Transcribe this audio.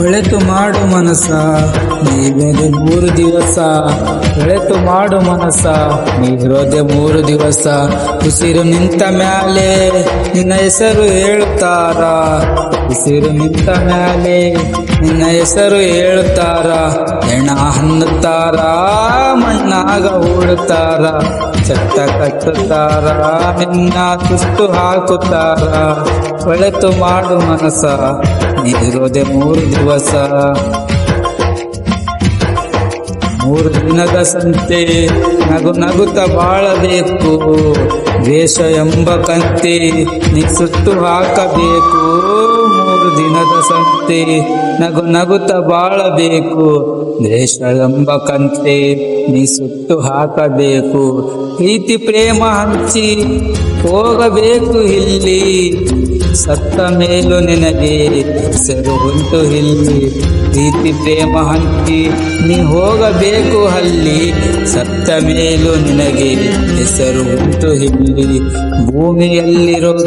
ಒಳೆತು ಮಾಡು ಮನಸ ನೀವೇನು ಮೂರು ದಿವಸ. ಹೊಳೆತು ಮಾಡು ಮನಸ ನೀವಿರೋದೆ ಮೂರು ದಿವಸ. ಉಸಿರು ನಿಂತ ಮ್ಯಾಲೆ ನಿನ್ನ ಹೆಸರು ಹೇಳುತ್ತಾರ ಉಸಿರು ನಿಂತ ಮ್ಯಾಲೆ ನಿನ್ನ ಹೆಸರು ಹೇಳುತ್ತಾರ ಹೆಣ ಹನ್ನುತ್ತಾರ, ಮಣ್ಣಾಗ ಓಡುತ್ತಾರ ಚಟ್ಟ ಕಟ್ಟುತ್ತಾರ ನಿನ್ನ ತುಷ್ಟು ಹಾಕುತ್ತಾರ. ಹೊಳೆತು ಮಾಡು ಮನಸ ನೀರೋದೆ ಮೂರು ದಿವಸ. ಮೂರು ದಿನದ ಸಂತೆ ನಗು ನಗುತ್ತ ಬಾಳಬೇಕು. ದ್ವೇಷ ಎಂಬ ಕಂತೆ ನೀ ಸುತ್ತು ಹಾಕಬೇಕು. ಮೂರು ದಿನದ ಸಂತೆ ನಗು ನಗುತ್ತ ಬಾಳಬೇಕು. ದ್ವೇಷ ಎಂಬ ಕಂತೆ ನೀ ಸುತ್ತು ಹಾಕಬೇಕು. ಪ್ರೀತಿ ಪ್ರೇಮ ಹಂಚಿ ಹೋಗಬೇಕು ಇಲ್ಲಿ. ಸತ್ತ ಮೇಲೂ ನಿನಗೆ ಹೆಸರು ಉಂಟು ಇಲ್ಲಿ. ಪ್ರೀತಿ, ಪ್ರೇಮ, ಹಂಚಿ ನೀ ಹೋಗಬೇಕು ಅಲ್ಲಿ. ಸತ್ತ ಮೇಲೂ ನಿನಗೆ ಹೆಸರು ಉಂಟು ಇಲ್ಲಿ. ಭೂಮಿಯಲ್ಲಿರೋ